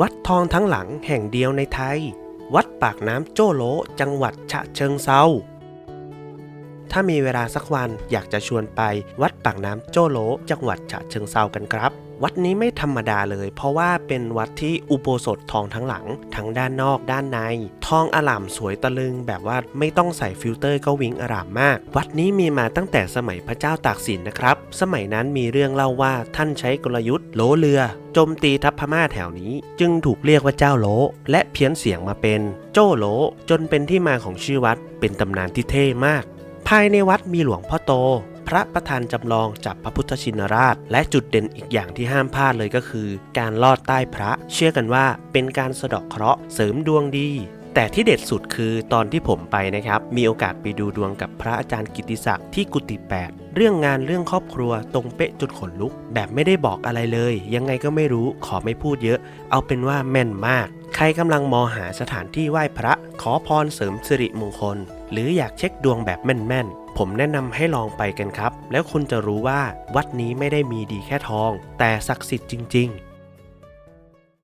วัดทองทั้งหลังแห่งเดียวในไทย วัดปากน้ำโจ้โลจังหวัดฉะเชิงเซา ถ้ามีเวลาสักวันอยากจะชวนไปวัดปากน้ำโจโล จังหวัดฉะเชิงเซากันครับ วัดนี้ไม่ธรรมดาเลย เพราะว่าเป็นวัดที่อุโบสถทองทั้งหลัง ทั้งด้านนอกด้านใน ทองอล่ามสวยตะลึง แบบว่าไม่ต้องใส่ฟิลเตอร์ก็วิงอร่ามมาก วัดนี้มีมาตั้งแต่สมัยพระเจ้าตากสินนะครับ สมัยนั้นมีเรื่องเล่าว่าท่านใช้กลยุทธ์โลเรือโจมตีทัพพม่าแถวนี้ จึงถูกเรียกว่าเจ้าโลและเพี้ยนเสียงมาเป็น โจโลจนเป็นที่มาของชื่อวัดเป็นตำนานที่เท่มากายในวัดมีหลวงพ่อโต พระประธานจำลองจากพระพุทธชินราช และจุดเด่นอีกอย่างที่ห้ามพลาดเลยก็คือ การลอดใต้พระ เชื่อกันว่าเป็นการสะเดาะเคราะห์เสริมดวงดีแต่ที่เด็ดสุดคือตอนที่ผมไปนะครับ มีโอกาสไปดูดวงกับพระอาจารย์กิติศักดิ์ที่กุฏิ8เรื่องงานเรื่องครอบครัวตรงเป๊ะจุดขนลุก แบบไม่ได้บอกอะไรเลย ยังไงก็ไม่รู้ขอไม่พูดเยอะ เอาเป็นว่าแม่นมาก รกำลังมองหาสถานที่ไหว้พระ ขอพรเสริมสิริมงคล หรืออยากเช็คดวงแบบแม่นๆ ผมแนะนำให้ลองไปกันครับ แล้วคุณจะรู้ว่าวัดนี้ไม่ได้มีดีแค่ทอง แต่ศักดิ์สิทธิ์จริง ๆ